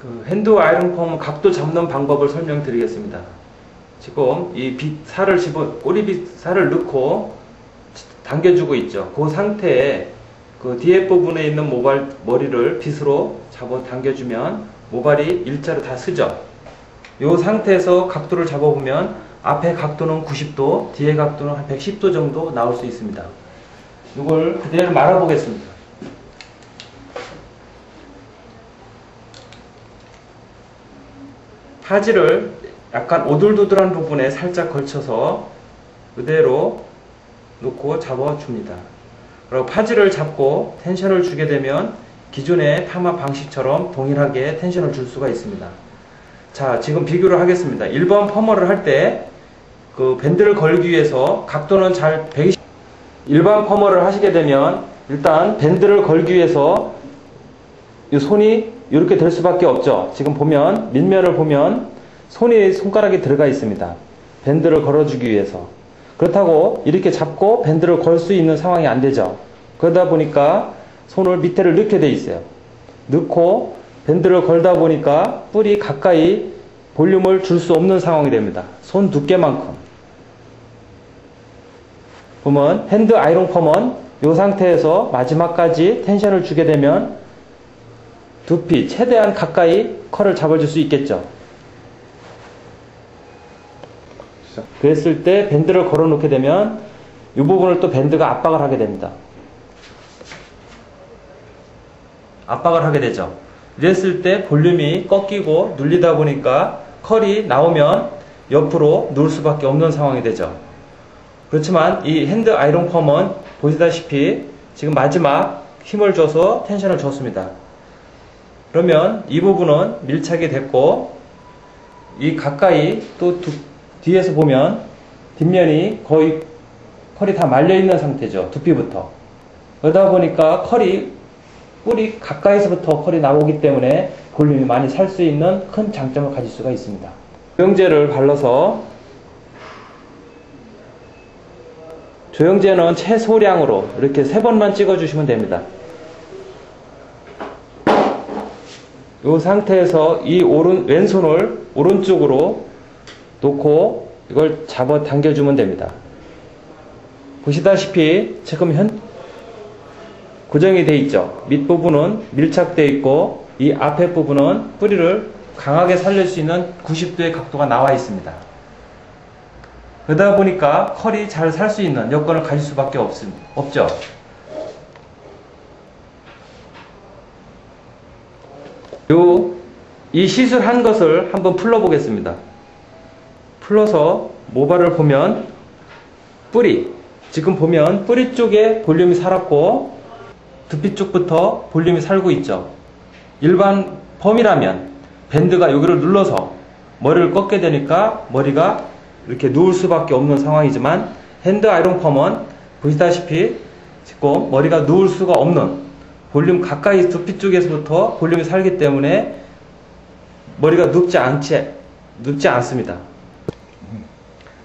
그 핸드 아이론 폼 각도 잡는 방법을 설명드리겠습니다. 지금 이 빗 살을 집어 꼬리빗 살을 넣고 당겨주고 있죠. 그 상태에 그 뒤에 부분에 있는 모발 머리를 빗으로 잡아 당겨주면 모발이 일자로 다 쓰죠. 이 상태에서 각도를 잡아보면 앞에 각도는 90도, 뒤에 각도는 한 110도 정도 나올 수 있습니다. 이걸 그대로 말아보겠습니다. 파지를 약간 오돌도돌한 부분에 살짝 걸쳐서 그대로 놓고 잡아줍니다. 그리고 파지를 잡고 텐션을 주게 되면 기존의 파마 방식처럼 동일하게 텐션을 줄 수가 있습니다. 자, 지금 비교를 하겠습니다. 1번 퍼머를 할 때 그 밴드를 걸기 위해서 각도는 잘 120, 일반 퍼머를 하시게 되면 일단 밴드를 걸기 위해서 이 손이 이렇게 될 수밖에 없죠. 지금 보면 밑면을 보면 손이 손가락이 들어가 있습니다. 밴드를 걸어주기 위해서. 그렇다고 이렇게 잡고 밴드를 걸 수 있는 상황이 안 되죠. 그러다 보니까 손을 밑에를 넣게 돼 있어요. 넣고 밴드를 걸다 보니까 뿔이 가까이 볼륨을 줄 수 없는 상황이 됩니다. 손 두께만큼. 보면 핸드 아이롱 펌은 이 상태에서 마지막까지 텐션을 주게 되면 두피 최대한 가까이 컬을 잡아줄 수 있겠죠. 그랬을 때 밴드를 걸어 놓게 되면 이 부분을 또 밴드가 압박을 하게 됩니다. 압박을 하게 되죠. 이랬을 때 볼륨이 꺾이고 눌리다 보니까 컬이 나오면 옆으로 누울 수밖에 없는 상황이 되죠. 그렇지만 이 핸드 아이롱 펌은 보시다시피 지금 마지막 힘을 줘서 텐션을 줬습니다. 그러면 이 부분은 밀착이 됐고 이 가까이 또 두, 뒤에서 보면 뒷면이 거의 컬이 다 말려 있는 상태죠. 두피부터. 그러다 보니까 컬이 뿔이 가까이서부터 컬이 나오기 때문에 볼륨이 많이 살 수 있는 큰 장점을 가질 수가 있습니다. 조영제를 발라서 조영제는 최소량으로 이렇게 세 번만 찍어주시면 됩니다. 이 상태에서 이 오른 왼손을 오른쪽으로 놓고 이걸 잡아 당겨주면 됩니다. 보시다시피 지금 현 고정이 되어 있죠. 밑부분은 밀착되어 있고 이 앞에 부분은 뿌리를 강하게 살릴 수 있는 90도의 각도가 나와 있습니다. 그러다 보니까 컬이 잘 살 수 있는 여건을 가질 수밖에 없습니다. 없죠. 요, 이 시술한 것을 한번 풀어보겠습니다. 풀어서 모발을 보면 뿌리, 지금 보면 뿌리 쪽에 볼륨이 살았고 두피 쪽부터 볼륨이 살고 있죠. 일반 펌이라면 밴드가 여기를 눌러서 머리를 꺾게 되니까 머리가 이렇게 누울 수밖에 없는 상황이지만 핸드 아이론 펌은 보시다시피 지금 머리가 누울 수가 없는 볼륨 가까이 두피 쪽에서부터 볼륨이 살기 때문에 머리가 눕지 않지, 눕지 않습니다.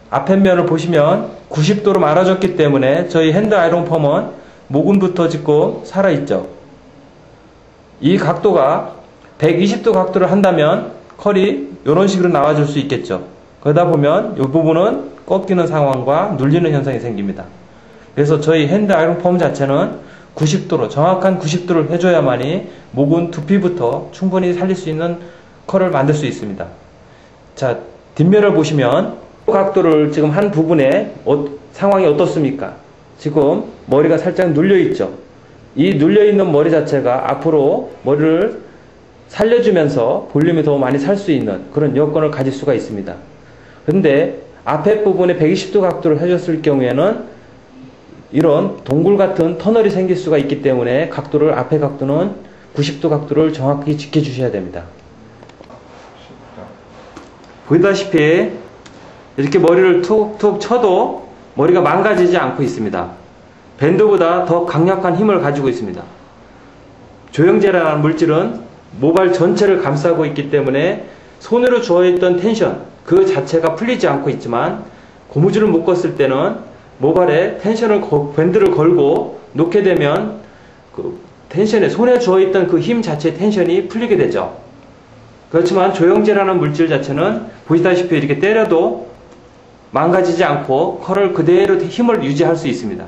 앞에 면을 보시면 90도로 말아줬기 때문에 저희 핸드 아이론 펌은 모근부터 짚고 살아있죠. 이 각도가 120도 각도를 한다면 컬이 이런 식으로 나와줄 수 있겠죠. 그러다 보면 이 부분은 꺾이는 상황과 눌리는 현상이 생깁니다. 그래서 저희 핸드 아이론 펌 자체는 90도로 정확한 90도를 해줘야만이 목은 두피부터 충분히 살릴 수 있는 컬을 만들 수 있습니다. 자 뒷면을 보시면 각도를 지금 한 부분에 어, 상황이 어떻습니까? 지금 머리가 살짝 눌려 있죠. 이 눌려 있는 머리 자체가 앞으로 머리를 살려주면서 볼륨이 더 많이 살 수 있는 그런 여건을 가질 수가 있습니다. 그런데 앞에 부분에 120도 각도를 해줬을 경우에는 이런 동굴 같은 터널이 생길 수가 있기 때문에 각도를 앞에 각도는 90도 각도를 정확히 지켜주셔야 됩니다. 보다시피 이렇게 머리를 툭툭 쳐도 머리가 망가지지 않고 있습니다. 밴드보다 더 강력한 힘을 가지고 있습니다. 조영제라는 물질은 모발 전체를 감싸고 있기 때문에 손으로 주어있던 텐션 그 자체가 풀리지 않고 있지만 고무줄을 묶었을 때는 모발에 텐션을 밴드를 걸고 놓게 되면 그 텐션에 손에 주어있던 그 힘 자체의 텐션이 풀리게 되죠. 그렇지만 조영제라는 물질 자체는 보시다시피 이렇게 때려도 망가지지 않고 컬을 그대로 힘을 유지할 수 있습니다.